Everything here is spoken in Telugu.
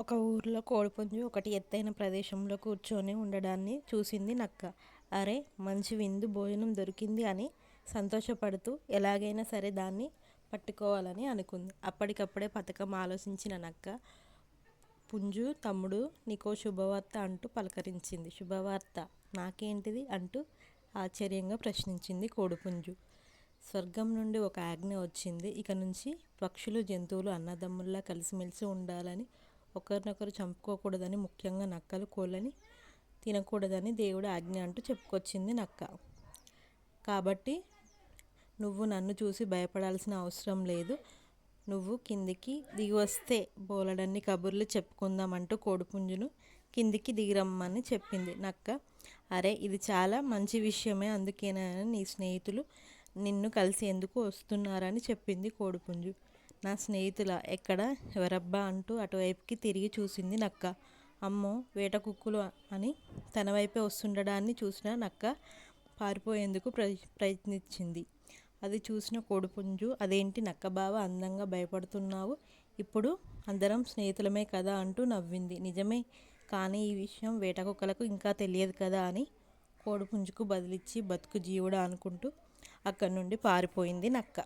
ఒక ఊరిలో కోడిపుంజు ఒకటి ఎత్తైన ప్రదేశంలో కూర్చొని ఉండడాన్ని చూసింది నక్క. అరే మంచి విందు భోజనం దొరికింది అని సంతోషపడుతూ ఎలాగైనా సరే దాన్ని పట్టుకోవాలని అనుకుంది. అప్పటికప్పుడే పథకం ఆలోచించిన నక్క పుంజు తమ్ముడు నీకో శుభవార్త అంటూ పలకరించింది. శుభవార్త? నాకేంటిది? అంటూ ఆశ్చర్యంగా ప్రశ్నించింది కోడిపుంజు. స్వర్గం నుండి ఒక ఆజ్ఞ వచ్చింది. ఇక నుంచి పక్షులు, జంతువులు అన్నదమ్ముల్లా కలిసిమెలిసి ఉండాలని, ఒకరినొకరు చంపుకోకూడదని ముఖ్యంగా నక్కలు కోళ్ళని తినకూడదని దేవుడు ఆజ్ఞ అంటూ చెప్పుకొచ్చింది నక్క. కాబట్టి నువ్వు నన్ను చూసి భయపడాల్సిన అవసరం లేదు. నువ్వు కిందికి దిగి వస్తే బోలెడన్ని కబుర్లు చెప్పుకుందాం అంటూ కోడిపుంజును కిందికి దిగిరమ్మని చెప్పింది నక్క. అరే ఇది చాలా మంచి విషయమే అందుకేనని నీ స్నేహితులు నిన్ను కలిసేందుకు వస్తున్నారని చెప్పింది కోడిపుంజు. నా స్నేహితుల ఎక్కడ? ఎవరబ్బా? అంటూ అటువైపుకి తిరిగి చూసింది నక్క. అమ్మో వేట కుక్కులు అని తన వైపే వస్తుండడాన్ని చూసిన నక్క పారిపోయేందుకు ప్రయత్నించింది. అది చూసిన కోడిపుంజు అదేంటి నక్క బావ అందంగా భయపడుతున్నావు? ఇప్పుడు అందరం స్నేహితులమే కదా అంటూ నవ్వింది. నిజమే కానీ ఈ విషయం వేటకుక్కలకు ఇంకా తెలియదు కదా అని కోడిపుంజుకు బదులిచ్చి బతుకు జీవుడా అనుకుంటూ అక్కడి నుండి పారిపోయింది నక్క.